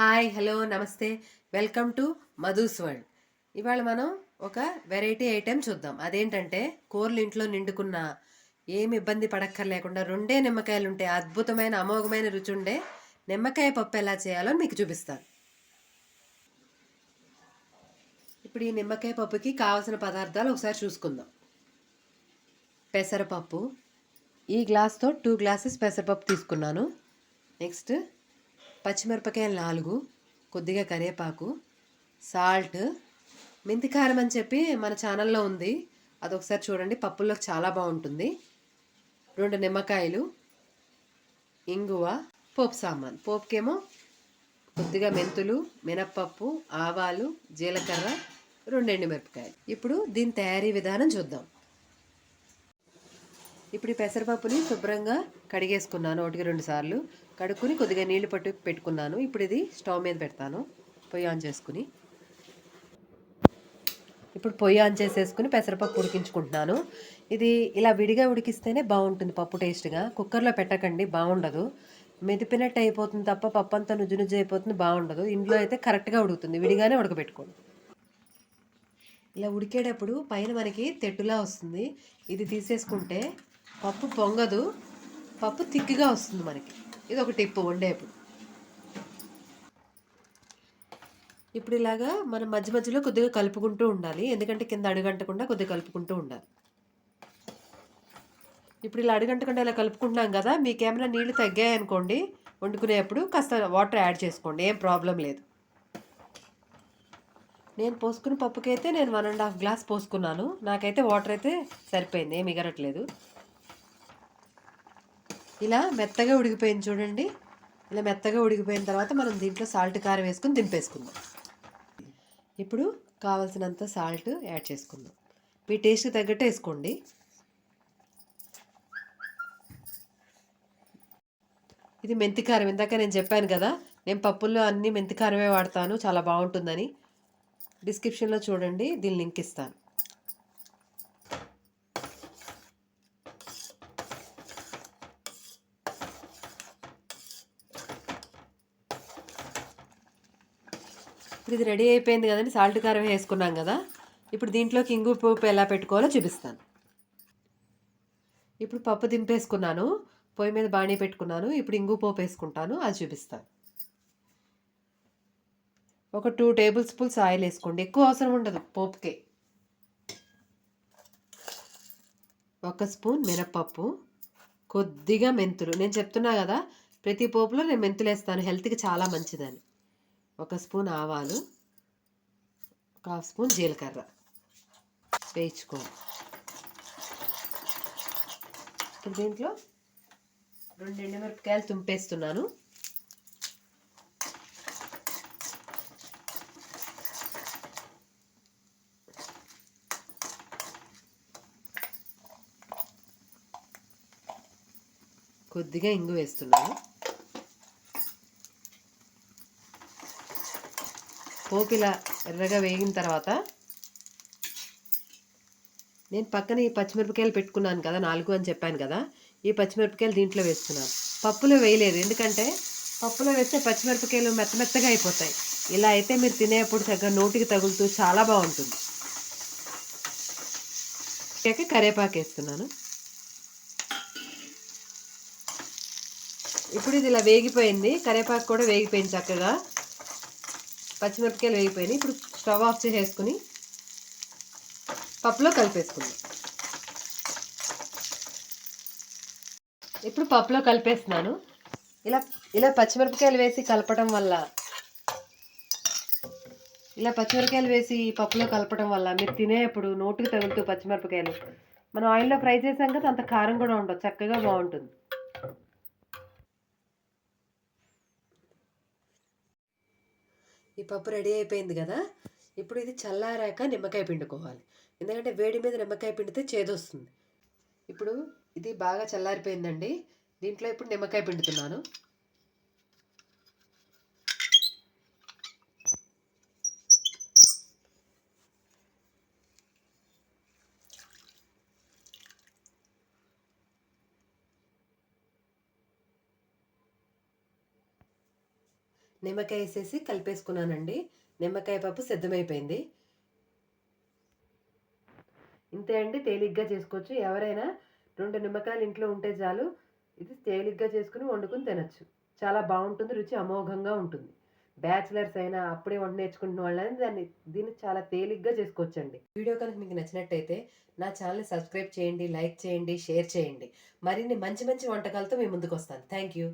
Hi hello నమస్తే. Welcome to Madhu's world. ఇవాళ మనం ఒక వెరైటీ ఐటెం చూద్దాం. అదేంటంటే కూరలు ఇంట్లో నిండుకున్న ఏమి ఇబ్బంది పడక్కర్లేకుండా రెండే నిమ్మకాయలు ఉంటే అద్భుతమైన అమోఘమైన రుచి ఉండే నిమ్మకాయ పప్పు ఎలా చేయాలో మీకు చూపిస్తాను. ఇప్పుడు ఈ నిమ్మకాయ పప్పుకి కావాల్సిన పదార్థాలు ఒకసారి చూసుకుందాం. పెసరపప్పు. ఈ గ్లాస్తో టూ గ్లాసెస్ పెసరపప్పు తీసుకున్నాను. నెక్స్ట్ పచ్చిమిరపకాయలు నాలుగు కొద్దిగా కరివేపాకు సాల్ట్ మెంతి కారం అని చెప్పి మన ఛానల్లో ఉంది. అది ఒకసారి చూడండి పప్పుల్లో చాలా బాగుంటుంది. రెండు నిమ్మకాయలు ఇంగువ పోపు సామాన్. పోపుకేమో కొద్దిగా మెంతులు మినప్పప్పు ఆవాలు జీలకర్ర రెండు ఎండుమిరపకాయలు. ఇప్పుడు దీని తయారీ విధానం చూద్దాం. ఇప్పుడు ఈ పెసరపప్పుని శుభ్రంగా కడిగేసుకున్నాను ఒకటికి రెండు సార్లు. కడుక్కుని కొద్దిగా నీళ్ళు పట్టు పెట్టుకున్నాను. ఇప్పుడు ఇది స్టవ్ మీద పెడతాను. పొయ్యి ఆన్ చేసుకుని. ఇప్పుడు పొయ్యి ఆన్ చేసేసుకుని పెసరపప్పు ఉడికించుకుంటున్నాను. ఇది ఇలా విడిగా ఉడికిస్తేనే బాగుంటుంది పప్పు టేస్ట్గా. కుక్కర్లో పెట్టకండి బాగుండదు. మెదిపినట్టు అయిపోతుంది తప్ప పప్పు అంతా నుజ్జు నుజ్జు అయిపోతుంది బాగుండదు. ఇంట్లో అయితే కరెక్ట్గా ఉడుకుతుంది. విడిగానే ఉడకబెట్టుకోండి. ఇలా ఉడికేటప్పుడు పైన మనకి తెట్టులా వస్తుంది. ఇది తీసేసుకుంటే పప్పు పొంగదు. పప్పు తిక్కిగా వస్తుంది మనకి. ఇది ఒక టిప్పు వండేప్పుడు ఇప్పుడు ఇలాగా మనం మధ్య మధ్యలో కొద్దిగా కలుపుకుంటూ ఉండాలి. ఎందుకంటే కింద అడుగంటకుండా కొద్దిగా కలుపుకుంటూ ఉండాలి. ఇప్పుడు ఇలా అడుగంటకుండా ఇలా కలుపుకుంటున్నాం కదా మీకేమైనా నీళ్ళు తగ్గాయనుకోండి వండుకునేప్పుడు కాస్త వాటర్ యాడ్ చేసుకోండి. ఏం ప్రాబ్లం లేదు. నేను పోసుకున్న పప్పుకైతే నేను వన్ అండ్ హాఫ్ గ్లాస్ పోసుకున్నాను. నాకైతే వాటర్ అయితే సరిపోయింది. ఏమి మిగరట్లేదు ఇలా మెత్తగా ఉడికిపోయింది చూడండి. ఇలా మెత్తగా ఉడికిపోయిన తర్వాత మనం దీంట్లో సాల్ట్ కారం వేసుకుని దింపేసుకుందాం. ఇప్పుడు కావలసినంత సాల్ట్ యాడ్ చేసుకుందాం. మీ టేస్ట్కి తగ్గట్టు వేసుకోండి. ఇది మెంతి కారం ఇందాక నేను చెప్పాను కదా నేను పప్పుల్లో అన్ని మెంతి కారమే వాడతాను చాలా బాగుంటుందని. డిస్క్రిప్షన్లో చూడండి దీని లింక్ ఇస్తాను. ఇప్పుడు ఇది రెడీ అయిపోయింది కదండి సాల్ట్ కారం వేసుకున్నాం కదా. ఇప్పుడు దీంట్లోకి ఇంగు పోపు ఎలా పెట్టుకోవాలో చూపిస్తాను. ఇప్పుడు పప్పు దింపేసుకున్నాను పొయ్యి మీద బాణీ పెట్టుకున్నాను ఇప్పుడు ఇంగు పోపు వేసుకుంటాను అది చూపిస్తాను. ఒక టూ టేబుల్ స్పూన్స్ ఆయిల్ వేసుకోండి ఎక్కువ అవసరం ఉండదు పోపుకే. ఒక స్పూన్ మినప్పప్పు కొద్దిగా మెంతులు. నేను చెప్తున్నా కదా ప్రతి పోపులో నేను మెంతులు వేస్తాను హెల్త్కి చాలా మంచిదని. ఒక స్పూన్ ఆవాలు ఒక హాఫ్ స్పూన్ జీలకర్ర. వేయించుకో. ఇప్పుడు దీంట్లో రెండు ఎండుమిరపకాయలు తుంపేస్తున్నాను. కొద్దిగా ఇంగు వేస్తున్నాను. పోపు ఇలా ఎర్రగా వేగిన తర్వాత నేను పక్కన ఈ పచ్చిమిరపకాయలు పెట్టుకున్నాను కదా నాలుగు అని చెప్పాను కదా ఈ పచ్చిమిరపకాయలు దీంట్లో వేస్తున్నాను. పప్పులో వేయలేదు ఎందుకంటే పప్పులో వేస్తే పచ్చిమిరపకాయలు మెత్త మెత్తగా అయిపోతాయి. ఇలా అయితే మీరు తినేప్పుడు చక్కగా నోటికి తగులుతూ చాలా బాగుంటుంది. ఇక కరేపాకు వేస్తున్నాను. ఇప్పుడు ఇది ఇలా వేగిపోయింది కరేపాకు కూడా వేగిపోయింది చక్కగా. పచ్చిమిరపకాయలు వేగిపోయినాయి. ఇప్పుడు స్టవ్ ఆఫ్ చేసేసుకుని పప్పులో కలిపేసుకుందాం. ఇప్పుడు పప్పులో కలిపేస్తున్నాను. ఇలా ఇలా పచ్చిమిరపకాయలు వేసి కలపడం వల్ల ఇలా పచ్చిమిరపకాయలు వేసి పప్పులో కలపడం వల్ల మీరు తినేప్పుడు నోటుకు తగులుతూ పచ్చిమిరపకాయలు. మనం ఆయిల్లో ఫ్రై చేసాం కదా అంత కారం కూడా ఉండదు. చక్కగా బాగుంటుంది. ఈ పప్పు రెడీ అయిపోయింది కదా? ఇప్పుడు ఇది చల్లారాక నిమ్మకాయ పిండుకోవాలి. ఎందుకంటే వేడి మీద నిమ్మకాయ పిండితే చేదొస్తుంది. ఇప్పుడు ఇది బాగా చల్లారిపోయిందండి. దీంట్లో ఇప్పుడు నిమ్మకాయ పిండుతున్నాను. నిమ్మకాయ వేసేసి కలిపేసుకున్నానండి. నిమ్మకాయ పప్పు సిద్ధమైపోయింది. ఇంతే అండి తేలిగ్గా చేసుకోవచ్చు. ఎవరైనా రెండు నిమ్మకాయలు ఇంట్లో ఉంటే చాలు ఇది తేలిగ్గా చేసుకుని వండుకుని తినచ్చు. చాలా బాగుంటుంది రుచి అమోఘంగా ఉంటుంది. బ్యాచిలర్స్ అయినా అప్పుడే వంట నేర్చుకుంటున్న వాళ్ళని దాన్ని దీన్ని చాలా తేలిగ్గా చేసుకోవచ్చండి. వీడియో కనుక మీకు నచ్చినట్టయితే నా ఛానల్ని సబ్స్క్రైబ్ చేయండి లైక్ చేయండి షేర్ చేయండి. మరిన్ని మంచి మంచి వంటకాలతో మీ ముందుకు వస్తాను. Thank you.